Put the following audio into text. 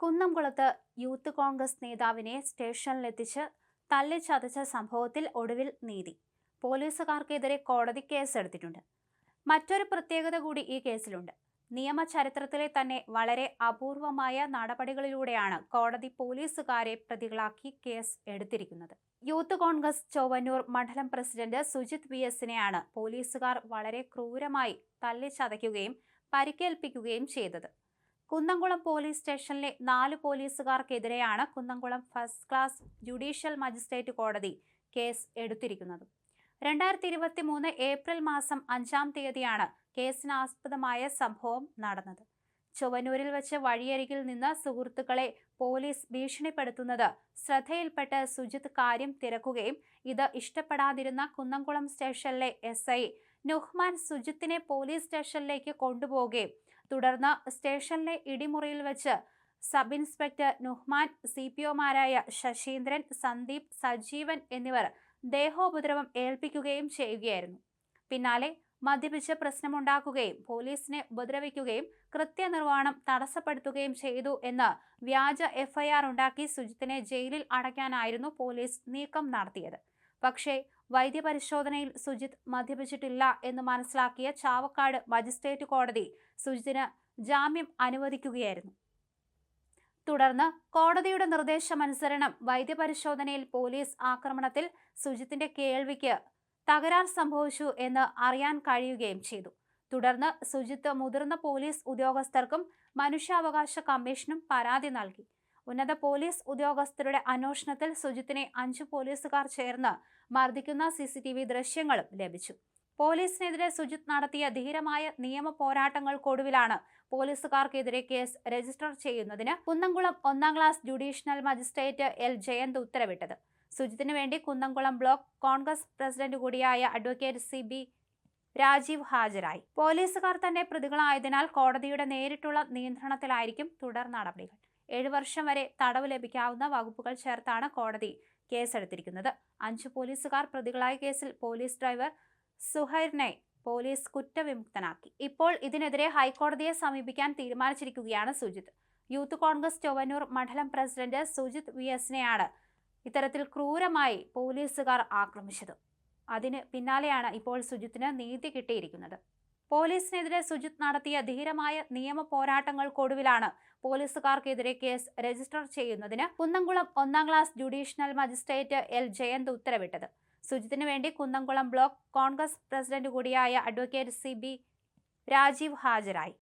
കുന്നംകുളത്ത് യൂത്ത് കോൺഗ്രസ് നേതാവിനെ സ്റ്റേഷനിലെത്തിച്ച് തല്ലിച്ചതച്ച സംഭവത്തിൽ ഒടുവിൽ നീതി. പോലീസുകാർക്കെതിരെ കോടതി കേസെടുത്തിട്ടുണ്ട്. മറ്റൊരു പ്രത്യേകത കൂടി ഈ കേസിലുണ്ട്. നിയമ ചരിത്രത്തിലെ തന്നെ വളരെ അപൂർവമായ നടപടികളിലൂടെയാണ് കോടതി പോലീസുകാരെ പ്രതികളാക്കി കേസ് എടുത്തിരിക്കുന്നത്. യൂത്ത് കോൺഗ്രസ് ചൊവ്വന്നൂർ മണ്ഡലം പ്രസിഡന്റ് സുജിത് വി എസിനെയാണ് പോലീസുകാർ വളരെ ക്രൂരമായി തല്ലിച്ചതയ്ക്കുകയും പരിക്കേൽപ്പിക്കുകയും ചെയ്തത്. കുന്നംകുളം പോലീസ് സ്റ്റേഷനിലെ നാല് പോലീസുകാർക്കെതിരെയാണ് Kunnamkulam first class judicial magistrate കോടതി കേസ് എടുത്തിരിക്കുന്നത്. രണ്ടായിരത്തി ഇരുപത്തി മൂന്ന് ഏപ്രിൽ മാസം അഞ്ചാം തീയതിയാണ് കേസിനാസ്പദമായ സംഭവം നടന്നത്. ചുവനൂരിൽ വെച്ച് വഴിയരികിൽ നിന്ന് സുഹൃത്തുക്കളെ പോലീസ് ഭീഷണിപ്പെടുത്തുന്നത് ശ്രദ്ധയിൽപ്പെട്ട് സുജിത് കാര്യം തിരക്കുകയും ഇത് ഇഷ്ടപ്പെടാതിരുന്ന കുന്നംകുളം സ്റ്റേഷനിലെ എസ് ഐ നുഹ്മാൻ സുജിത്തിനെ പോലീസ് സ്റ്റേഷനിലേക്ക് കൊണ്ടുപോവുകയും തുടർന്ന് സ്റ്റേഷനിലെ ഇടിമുറിയിൽ വെച്ച് sub inspector Nuhman C P ഒമാരായ Saseendran Sandeep Sajeevan എന്നിവർ ദേഹോപദ്രവം ഏൽപ്പിക്കുകയും ചെയ്യുകയായിരുന്നു. പിന്നാലെ മദ്യപിച്ച് പ്രശ്നമുണ്ടാക്കുകയും പോലീസിനെ ഉപദ്രവിക്കുകയും കൃത്യനിർവഹണം തടസ്സപ്പെടുത്തുകയും ചെയ്തു എന്ന് വ്യാജ എഫ്ഐആർ ഉണ്ടാക്കി സുജിത്തിനെ ജയിലിൽ അടയ്ക്കാനായിരുന്നു പോലീസ് നീക്കം നടത്തിയത്. പക്ഷേ വൈദ്യപരിശോധനയിൽ സുജിത് മദ്യപിച്ചിട്ടില്ല എന്ന് മനസ്സിലാക്കിയ ചാവക്കാട് മജിസ്ട്രേറ്റ് കോടതി സുജിത്തിന് ജാമ്യം അനുവദിക്കുകയായിരുന്നു. തുടർന്ന് കോടതിയുടെ നിർദ്ദേശമനുസരണം വൈദ്യപരിശോധനയിൽ പോലീസ് ആക്രമണത്തിൽ സുജിത്തിന്റെ കേൾവിക്ക് തകരാർ സംഭവിച്ചു എന്ന് അറിയാൻ കഴിയുകയും ചെയ്തു. തുടർന്ന് സുജിത്ത് മുതിർന്ന പോലീസ് ഉദ്യോഗസ്ഥർക്കും മനുഷ്യാവകാശ കമ്മീഷനും പരാതി നൽകി. ഉന്നത പോലീസ് ഉദ്യോഗസ്ഥരുടെ അന്വേഷണത്തിൽ സുജിത്തിനെ അഞ്ചു പോലീസുകാർ ചേർന്ന് മർദ്ദിക്കുന്ന സി സി ടി വി ദൃശ്യങ്ങളും ലഭിച്ചു. പോലീസിനെതിരെ സുജിത് നടത്തിയ ധീരമായ നിയമ പോരാട്ടങ്ങൾക്കൊടുവിലാണ് പോലീസുകാർക്കെതിരെ കേസ് രജിസ്റ്റർ ചെയ്യുന്നതിന് കുന്നംകുളം ഒന്നാം class judicial magistrate L Jayanth ഉത്തരവിട്ടത്. സുജിത്തിന് വേണ്ടി കുന്നംകുളം ബ്ലോക്ക് കോൺഗ്രസ് പ്രസിഡന്റ് കൂടിയായ അഡ്വക്കേറ്റ് സി ബി രാജീവ് ഹാജരായി. പോലീസുകാർ തന്നെ പ്രതികളായതിനാൽ കോടതിയുടെ നേരിട്ടുള്ള നിയന്ത്രണത്തിലായിരിക്കും തുടർ നടപടികൾ. ഏഴു വർഷം വരെ തടവ് ലഭിക്കാവുന്ന വകുപ്പുകൾ ചേർത്താണ് കോടതി കേസെടുത്തിരിക്കുന്നത്. അഞ്ച് പോലീസുകാർ പ്രതികളായ കേസിൽ പോലീസ് ഡ്രൈവർ സുഹൈറിനെ പോലീസ് കുറ്റവിമുക്തനാക്കി. ഇപ്പോൾ ഇതിനെതിരെ ഹൈക്കോടതിയെ സമീപിക്കാൻ തീരുമാനിച്ചിരിക്കുകയാണ് സുജിത്. യൂത്ത് കോൺഗ്രസ് ചൊവ്വന്നൂർ മണ്ഡലം പ്രസിഡന്റ് സുജിത് വി എസിനെയാണ് ഇത്തരത്തിൽ ക്രൂരമായി പോലീസുകാർ ആക്രമിച്ചത്. അതിന് പിന്നാലെയാണ് ഇപ്പോൾ സുജിത്തിന് നീതി കിട്ടിയിരിക്കുന്നത്. പോലീസിനെതിരെ സുജിത് നടത്തിയ ധീരമായ നിയമ പോരാട്ടങ്ങൾക്കൊടുവിലാണ് പോലീസുകാർക്കെതിരെ കേസ് രജിസ്റ്റർ ചെയ്യുന്നതിന് കുന്നംകുളം ഒന്നാം class judicial magistrate L Jayanth ഉത്തരവിട്ടത്. സുജിത്തിനു വേണ്ടി കുന്നംകുളം ബ്ലോക്ക് കോൺഗ്രസ് പ്രസിഡന്റ് കൂടിയായ അഡ്വക്കേറ്റ് സി രാജീവ് ഹാജരായി.